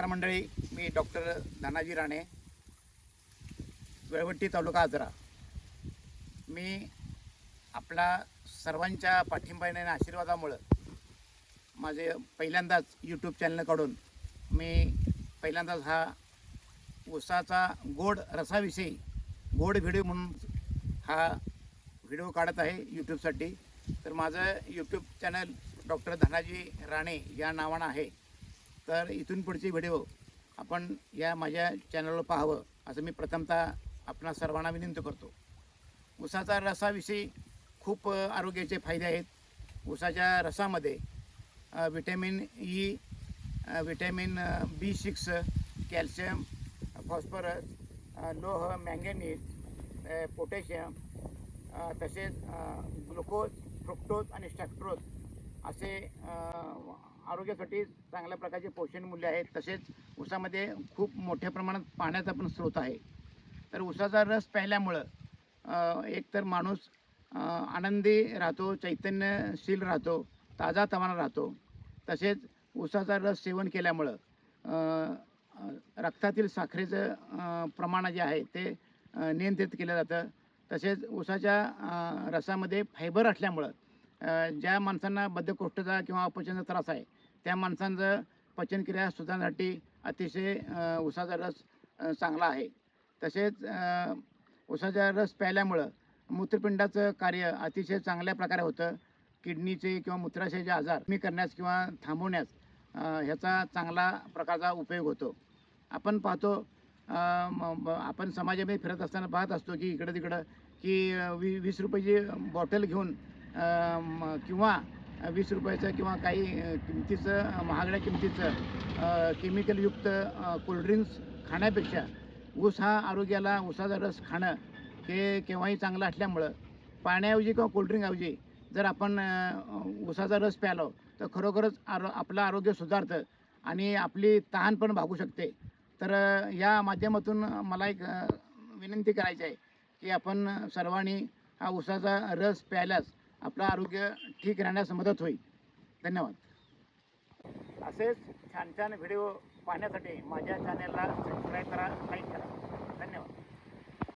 नमस्कार मंडळी मी डॉक्टर धनाजी राणे वेळवट्टी तालुका आजरा. मी आपला सर्वांच्या पाठिंबाने आणि आशीर्वादामुळं माझे पहिल्यांदाच यूट्यूब चॅनल काढून मी पहिल्यांदाच हा उसाचा गोड रसाविषयी गोड व्हिडिओ म्हणून हा व्हिडिओ काढत आहे यूट्यूबसाठी तर माझं YouTube channel doctor Dhanaji Rane या नावानं आहे. तर इथून पुढचे व्हिडिओ आपण या माझ्या चॅनलवर पाहावं असं मी प्रथमतः आपणा सर्वांना विनंती करतो. उसाचा रसाविषयी खूप आरोग्याचे फायदे आहेत. उसाच्या रसामध्ये vitamin vitamin E vitamin B six calcium phosphorus लोह मॅंगनीज पोटॅशियम तसेच ग्लुकोज फ्रुक्टोज आणि स्टॅक्ट्रोज असे आरोग्यासाठी चांगल्या प्रकारचे पोषण मूल्य आहेत. तसेच ऊसामध्ये खूप मोठ्या प्रमाणात पाण्याचा पण स्रोत आहे. तर ऊसाचा रस प्यायल्यामुळं एकतर माणूस आनंदी राहतो चैतन्यशील राहतो ताजा तवाना राहतो. तसेच ऊसाचा रस सेवन केल्यामुळं रक्तातील साखरेचं प्रमाण जे आहे ते नियंत्रित केलं जातं. तसेच ऊसाच्या रसामध्ये फायबर असल्यामुळं ज्या माणसांना बद्धकोष्ठता किंवा अपचनाचा त्रास आहे त्या माणसांचं पचनक्रिया सुधारण्यासाठी अतिशय उसाचा रस चांगला आहे. तसेच उसाचा रस प्यायल्यामुळं मूत्रपिंडाचं कार्य अतिशय चांगल्या प्रकारे होतं. किडनीचे किंवा मूत्राशयाचे आजार कमी करण्यास किंवा थांबवण्यास ह्याचा चांगला प्रकारचा उपयोग होतो. आपण पाहतो आपण समाजामध्ये फिरत असताना पाहत असतो की इकडं तिकडं की वी वीस रुपयाची बॉटल घेऊन किंवा वीस रुपयाचं किंवा काही किमतीचं महागड्या किमतीचं केमिकलयुक्त कोल्ड्रिंक्स खाण्यापेक्षा ऊस हा आरोग्याला ऊसाचा रस खाणं हे केव्हाही चांगलं असल्यामुळं पाण्याऐवजी किंवा कोल्ड्रिंकऐवजी जर आपण ऊसाचा रस प्यालो तर खरोखरच आरो आपलं आरोग्य सुधारतं आणि आपली तहान पण भागू शकते. तर या माध्यमातून मला एक विनंती करायची आहे की आपण सर्वांनी हा ऊसाचा रस प्यायल्यास आपलं आरोग्य ठीक राहण्यास मदत होईल. धन्यवाद. असेच छान छान व्हिडिओ पाहण्यासाठी माझ्या चॅनेलला सबस्क्राईब करा लाईक करा. धन्यवाद.